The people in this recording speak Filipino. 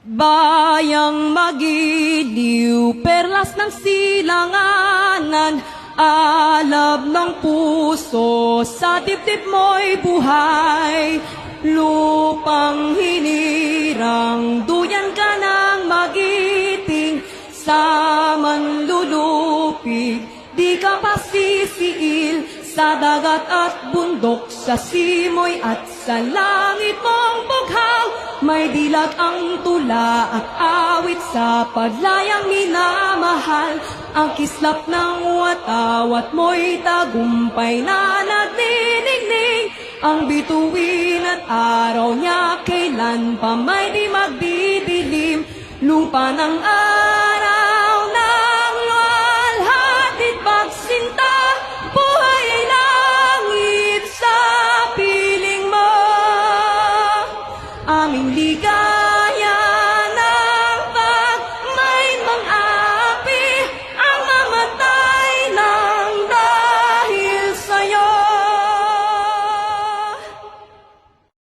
Bayang magiliw, perlas ng silanganan, alab ng puso, sa dibdib mo'y buhay. Lupang hinirang, duyan ka ng magiting, sa manlulupig, di ka pasisiil, sa dagat at bundok, sa simoy at sa langit mong bughaw, may dilag ang tula at awit sa paglayang minamahal. Ang kislap ng watawat mo'y tagumpay na nagniningning. Ang bituin at araw niya kailan pa may di magdidilim. Lupa ng aming ligaw.